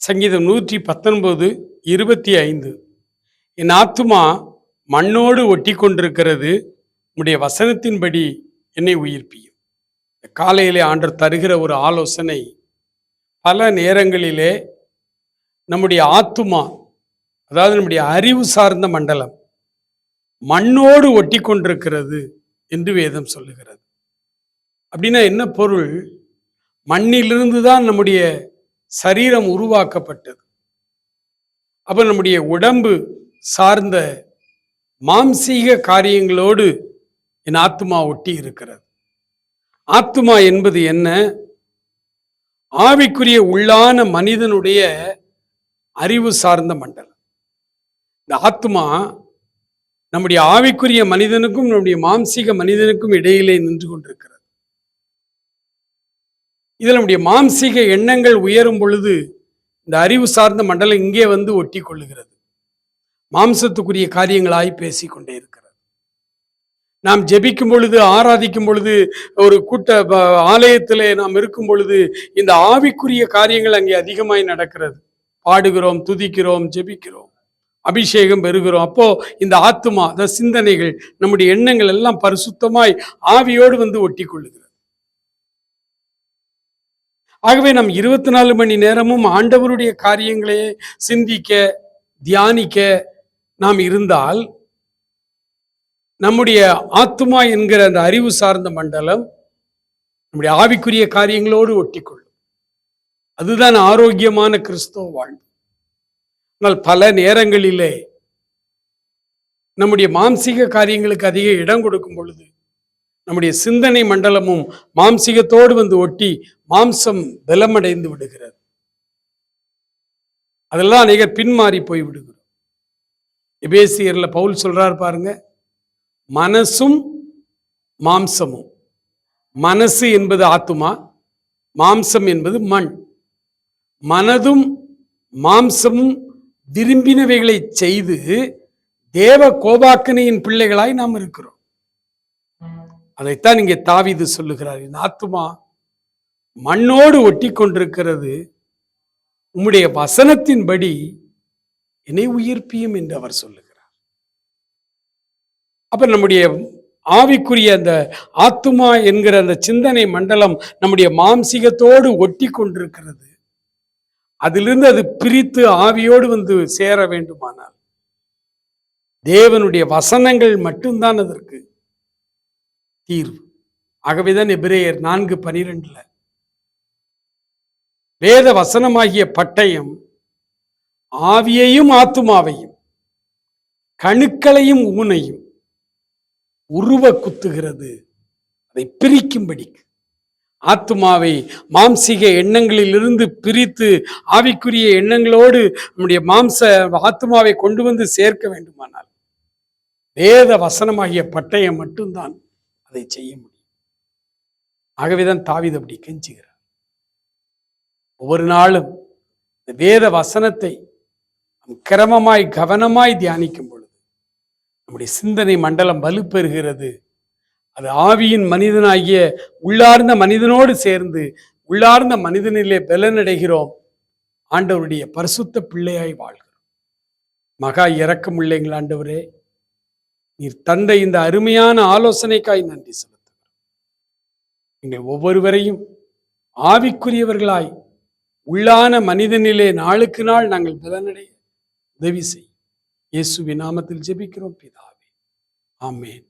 சங்கீதம் நூற்றி பத்தொன்பது இருபத்தி ஐந்து. என் ஆத்துமா மண்ணோடு ஒட்டி கொண்டிருக்கிறது உம்முடைய வசனத்தின்படி என்னை உயிர்ப்பியும். காலையிலே ஆண்டர் தருகிற ஒரு ஆலோசனை பல நேரங்களிலே நம்முடைய ஆத்துமா அதாவது நம்முடைய அறிவு சார்ந்த மண்டலம் மண்ணோடு ஒட்டி கொண்டிருக்கிறது என்று வேதம் சொல்லுகிறது. அப்படின்னா என்ன பொருள்? மண்ணிலிருந்து தான் நம்முடைய சரீரம் உருவாக்கப்பட்டது. அப்போ நம்முடைய உடம்பு சார்ந்த மாம்சீக காரியங்களோடு என் ஆத்மா ஒட்டி இருக்கிறது. ஆத்மா என்பது என்ன? ஆவிக்குரிய உள்ளான மனிதனுடைய அறிவு சார்ந்த மண்டலம். இந்த ஆத்மா நம்முடைய ஆவிக்குரிய மனிதனுக்கும் நம்முடைய மாம்சீக மனிதனுக்கும் இடையிலே நின்று கொண்டிருக்கிறது. இதில் நம்முடைய மாம்சீக எண்ணங்கள் உயரும் பொழுது இந்த அறிவு சார்ந்த மண்டலம் இங்கே வந்து ஒட்டி கொள்ளுகிறது மாம்சத்துக்குரிய காரியங்களாய் பேசிக்கொண்டே இருக்கிறது. நாம் ஜெபிக்கும் பொழுது ஆராதிக்கும் பொழுது ஒரு கூட்ட ஆலயத்தில் ஆலயத்திலே நாம் இருக்கும் பொழுது இந்த ஆவிக்குரிய காரியங்கள் அங்கே அதிகமாய் நடக்கிறது. பாடுகிறோம் துதிக்கிறோம் ஜெபிக்கிறோம். அபிஷேகம் பெறுகிறோம். அப்போ இந்த ஆத்துமா அந்த சிந்தனைகள் நம்முடைய எண்ணங்கள் எல்லாம் பரிசுத்தமாய் ஆவியோடு வந்து ஒட்டி கொள்ளுகிறது ஆகவே நாம் இருபத்தி நாலு மணி நேரமும் ஆண்டவருடைய காரியங்களையே சிந்திக்க தியானிக்க நாம் இருந்தால் நம்முடைய ஆத்துமா என்கிற அந்த அறிவு சார்ந்த மண்டலம் நம்முடைய ஆவிக்குரிய காரியங்களோடு ஒட்டிக்கொள்ளும். அதுதான் ஆரோக்கியமான கிறிஸ்தவ வாழ்வு. ஆனால் பல நேரங்களிலே நம்முடைய மாம்சீக காரியங்களுக்கு அதிக இடம் கொடுக்கும் பொழுது நம்முடைய சிந்தனை மண்டலமும் மாம்சீகத்தோடு வந்து ஒட்டி மாம்சம் பலமடைந்து விடுகிறது. அதெல்லாம் அநேகர் பின்மாறி போய் விடுகிறோம். எபேசியர்ல பவுல் சொல்றார் பாருங்க மனசும் மாம்சமும். மனசு என்பது ஆத்துமா மாம்சம் என்பது மண். மனதும் மாம்சமும் விரும்பினவைகளை செய்து தேவ கோபாக்கனையின் பிள்ளைகளாய் நாம் இருக்கிறோம். அதைத்தான் இங்கே தாவிது சொல்லுகிறார். இந்த ஆத்துமா மண்ணோடு ஒட்டி கொண்டிருக்கிறது உம்முடைய வசனத்தின்படி என்னை உயிர்ப்பியும் என்று அவர் சொல்லுகிறார். அப்ப நம்முடைய ஆவிக்குரிய அந்த ஆத்துமா என்கிற அந்த சிந்தனை மண்டலம் நம்முடைய மாம்சிகத்தோடு ஒட்டி கொண்டிருக்கிறது அதிலிருந்து அது பிரித்து ஆவியோடு வந்து சேர வேண்டுமானால் தேவனுடைய வசனங்கள் மட்டும்தான் அதற்கு. தீர்வு. ஆகவேதான் எபிரேயர் நான்கு பனிரெண்டுல வேத வசனமாகிய பட்டயம் ஆவியையும் ஆத்துமாவையும் கணுக்களையும் ஊனையும் உருவ குத்துகிறது. அதை பிரிக்கும்படிக்கு ஆத்துமாவை மாம்சீக எண்ணங்களிலிருந்து பிரித்து ஆவிக்குரிய எண்ணங்களோடு நம்முடைய மாம்ச ஆத்துமாவை கொண்டு வந்து சேர்க்க வேண்டுமானால் வேத வசனமாகிய பட்டயம் மட்டும்தான். அதை செய்ய முடியும். ஆகவேதான் தாவித அப்படி கெஞ்சுகிறார். ஒவ்வொரு நாளும் இந்த வேத வசனத்தை கிரமமாய் கவனமாய் தியானிக்கும் பொழுது நம்முடைய சிந்தனை மண்டலம் வலுப்பெறுகிறது. அது ஆவியின் மனிதனாகிய உள்ளார்ந்த மனிதனோடு சேர்ந்து உள்ளார்ந்த மனிதனிலே பலனடைகிறோம். ஆண்டவருடைய பரிசுத்த பிள்ளையாய் வாழ்கிறோம். மகா இரக்கமுள்ளங்கள் ஆண்டவரே. நீர் தந்த இந்த அருமையான ஆலோசனைக்காய் நன்றி செலுத்துகிறோம். நீங்கள் ஒவ்வொருவரையும் ஆவிக்குரியவர்களாய் உள்ளான மனிதனிலே நாளுக்கு நாள் நாங்கள் பலனடைய உதவி செய் இயேசுவின் நாமத்தில் ஜெபிக்கிறோம் பிதாவே. ஆமேன்.